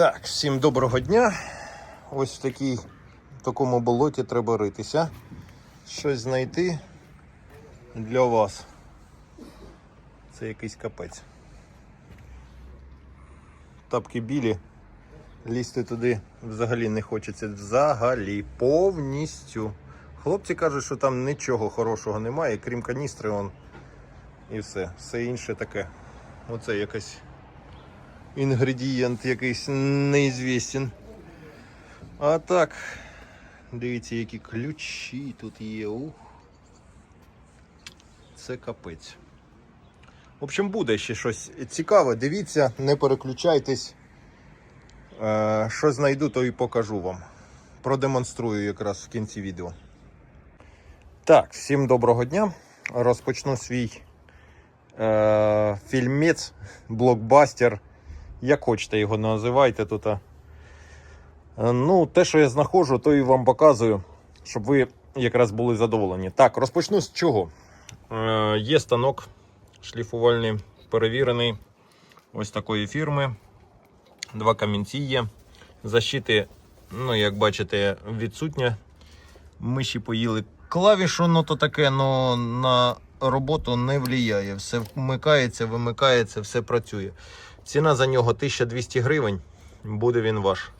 Так, всім доброго дня. Ось в такій, в такому болоті треба ритися. Щось знайти для вас. Це якийсь капець. Тапки білі. Лізти туди взагалі не хочеться. Взагалі, повністю. Хлопці кажуть, що там нічого хорошого немає, крім каністри он. І все. Все інше таке. Оце якась інгредієнт якийсь неізвістен. А так, дивіться, які ключі тут є. Ух. Це капець. В общем, буде ще щось цікаве. Дивіться, не переключайтесь. Е, Що знайду, то і покажу вам. Продемонструю якраз в кінці відео. Так, всім доброго дня. Розпочну свій е, фільмець, блокбастер. Як хочете його називайте тут. Е, Ну, те, що я знаходжу, то і вам показую, щоб ви якраз були задоволені. Так, розпочну з чого. Е, є станок шліфувальний, перевірений ось такої фірми. Два камінці є. Защити, ну, як бачите, відсутня. Миші поїли клавішу, ну то таке, но на роботу не впливає. Все вмикається, вимикається, все працює. Ціна за нього 1200 гривень. Буде він ваш.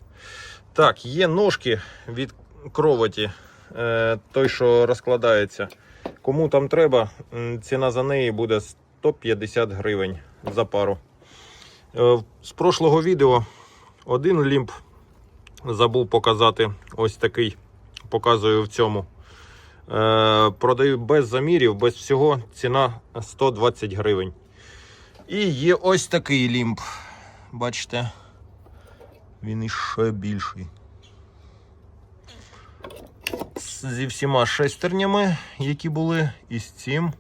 Так, є ножки від кроваті, е, той, що розкладається. Кому там треба, ціна за неї буде 150 гривень за пару. Е, З прошлого відео один лімп забув показати. Ось такий. Показую в цьому. Е, Продаю без замірів, без всього. Ціна 120 гривень. І є ось такий лімп. Бачите? Він іще більший. Зі всіма шестернями, які були, і з цим.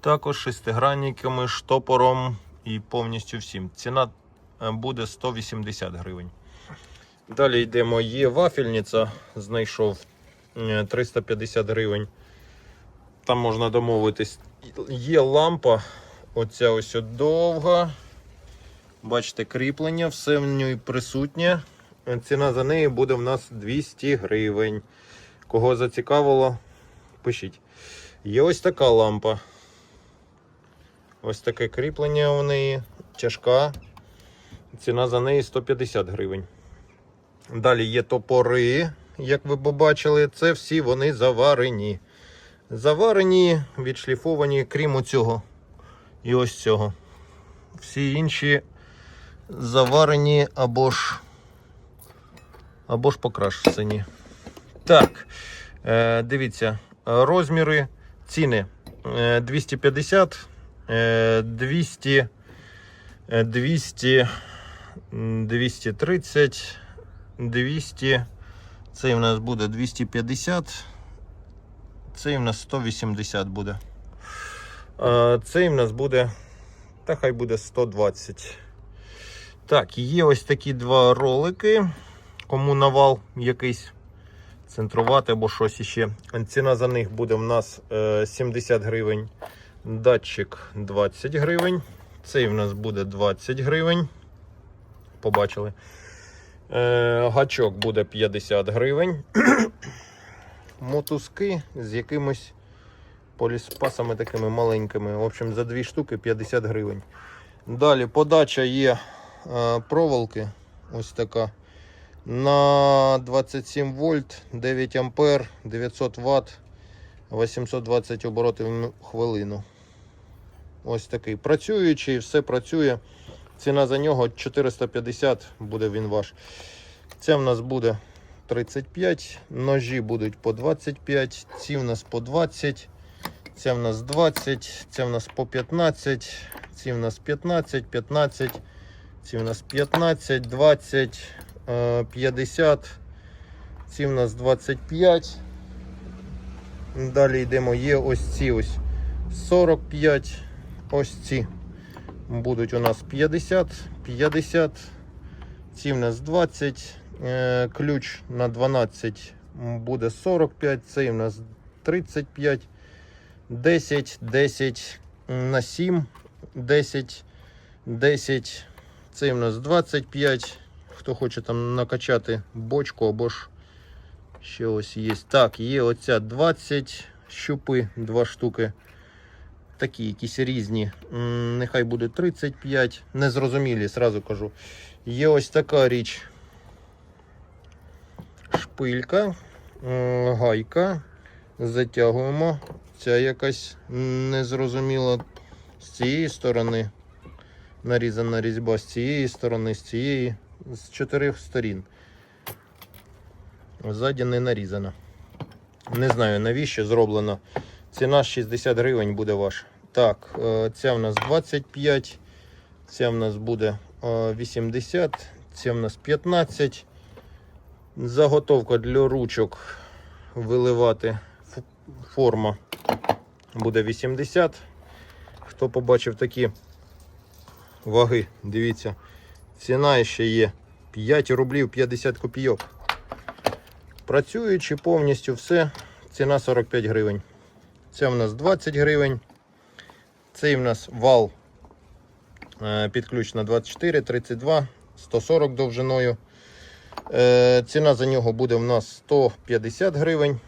Також шестигранниками, штопором і повністю всім. Ціна е, буде 180 гривень. Далі йдемо. Є вафельниця, знайшов е, 350 гривень. Там можна домовитись. Є лампа, оця ось довга. Бачите, кріплення, все в ній присутнє. Ціна за неї буде в нас 200 гривень. Кого зацікавило, пишіть. Є ось така лампа. Ось таке кріплення у неї, тяжка. Ціна за неї 150 гривень. Далі є топори, як ви побачили, це всі вони заварені. Заварені, відшліфовані, крім оцього. І ось цього. Всі інші заварені або ж або ж покрашені. Так, е, дивіться, розміри, ціни е, 250, е, 200, е, 200, 230, 200. Цей в нас буде 250. Цей в нас 180 буде. Цей в нас буде. Та хай буде 120. Так, є ось такі два ролики. Кому навал якийсь центрувати або щось іще. Ціна за них буде в нас е, 70 гривень. Датчик 20 гривень. Цей в нас буде 20 гривень. Побачили. Е, гачок буде 50 гривень. Мотузки з якимось поліспасами такими маленькими. В общем, за дві штуки 50 гривень. Далі подача є е, проволоки. Ось така. На 27 вольт, 9 ампер, 900 ватт, 820 оборотів в хвилину. Ось такий. Працюючий, все працює. Ціна за нього 450 буде він ваш. Це в нас буде 35, ножі будуть по 25, ці в нас по 20, це в нас 20, це в нас по 15, ці в нас 15, 15, ці в нас 15, 20, е, 50, ці в нас 25. Далі йдемо, є ось ці ось 45, ось ці будуть у нас 50, 50, ці в нас 20, е, ключ на 12 буде 45, цей в нас 35, 10, 10 на 7, 10, 10, цей в нас 25, хто хоче там накачати бочку або ж ще ось є. Так, є оця 20 щупи, два штуки. Такі якісь різні. Нехай буде 35. Незрозумілі, зразу кажу. Є ось така річ. Шпилька, гайка. Затягуємо. Ця якась незрозуміла з цієї сторони. Нарізана різьба з цієї сторони, з цієї, з чотирьох сторін. Ззаді не нарізана. Не знаю навіщо зроблено. Ціна 60 гривень буде ваша. Так, е, ця в нас 25, ця в нас буде е, 80, ця в нас 15. Заготовка для ручок виливати форма буде 80. Хто побачив такі ваги, дивіться, ціна ще є 5 рублів 50 копійок. Працюючи повністю все, ціна 45 гривень. Це в нас 20 гривень. Цей в нас вал е, під ключ на 24, 32, 140 довжиною. Е, Ціна за нього буде в нас 150 гривень.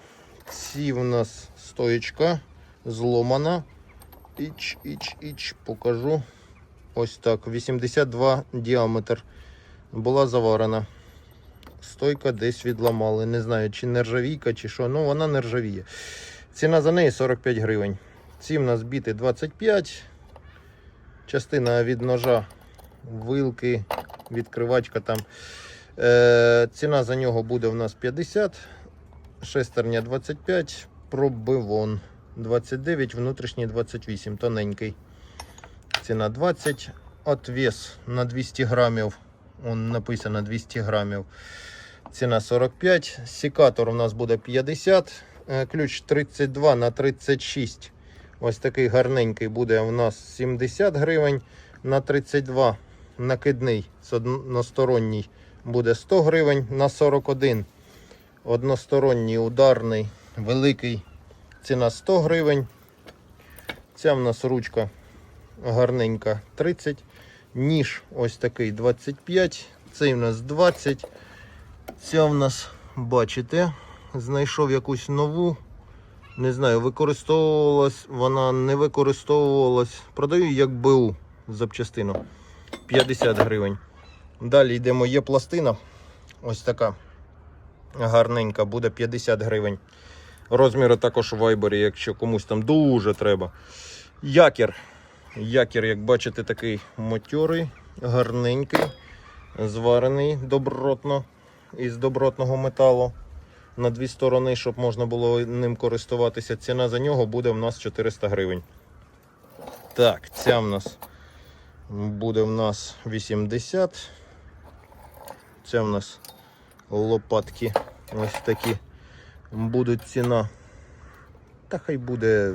Ці в нас стоєчка зломана. Іч, іч, іч, покажу. Ось так. 82 діаметр. Була заварена. Стойка десь відламали. Не знаю, чи нержавійка, чи що. Ну, вона нержавіє. Ціна за неї 45 гривень. Ці в нас біти 25. Частина від ножа, вилки, відкривачка там. Е, ціна за нього буде в нас 50. Шестерня 25, пробивон 29, внутрішній 28, тоненький. Ціна 20. Отвес на 200 грамів. Он написано 200 грамів. Ціна 45. Секатор у нас буде 50. Е, Ключ 32 на 36. Ось такий гарненький буде у нас 70 гривень. На 32 накидний односторонній буде 100 гривень. На 41 односторонній ударний великий. Ціна 100 гривень. Ця в нас ручка гарненька 30. Ніж ось такий 25. Цей в нас 20. Ця в нас, бачите, знайшов якусь нову. Не знаю, використовувалась, вона не використовувалась. Продаю як БУ запчастину. 50 гривень. Далі йдемо, є пластина. Ось така гарненька, буде 50 гривень. Розміри також у вайбері, якщо комусь там дуже треба. Якір. Якір, як бачите, такий матьорий, гарненький, зварений добротно із добротного металу на дві сторони, щоб можна було ним користуватися. Ціна за нього буде в нас 400 гривень. Так, ця в нас буде в нас 80. Це в нас лопатки ось такі. Будуть ціна. Та хай буде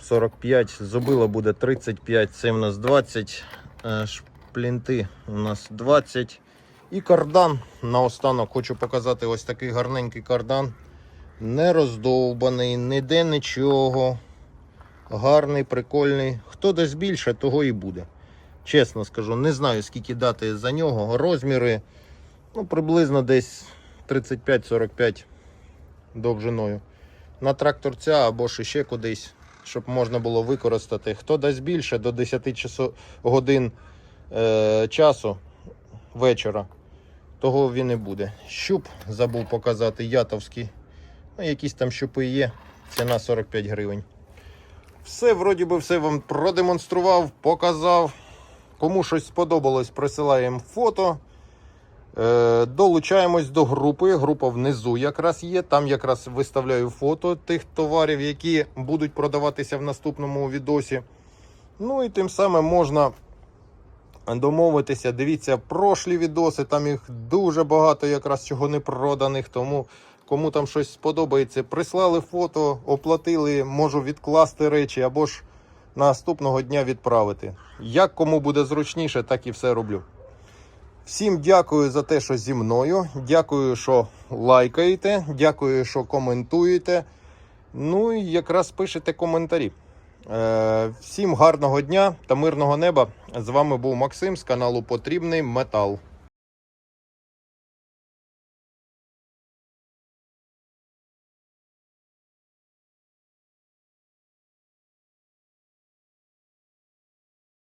45, зубило буде 35, це в нас 20, е, шплінти у нас 20. І кардан наостанок хочу показати ось такий гарненький кардан. Не роздовбаний, ніде нічого. Гарний, прикольний. Хто дасть більше, того і буде. Чесно скажу, не знаю, скільки дати за нього. Розміри ну, приблизно десь 35-45 довжиною. На тракторця або ж ще кудись, щоб можна було використати. Хто дасть більше до 10 часу, годин е, часу вечора, того він і буде. Щуп забув показати, ятовський. Ну, якісь там щупи є. Ціна 45 гривень. Все, вроді би, все вам продемонстрував, показав. Кому щось сподобалось, присилаємо фото. Е, долучаємось до групи. Група внизу якраз є. Там якраз виставляю фото тих товарів, які будуть продаватися в наступному відосі. Ну і тим самим можна домовитися. Дивіться прошлі відоси, там їх дуже багато якраз чого не проданих. Тому кому там щось сподобається, прислали фото, оплатили, можу відкласти речі або ж наступного дня відправити. Як кому буде зручніше, так і все роблю. Всім дякую за те, що зі мною. Дякую, що лайкаєте, дякую, що коментуєте. Ну і якраз пишете коментарі. Е, всім гарного дня та мирного неба. З вами був Максим з каналу Потрібний Метал.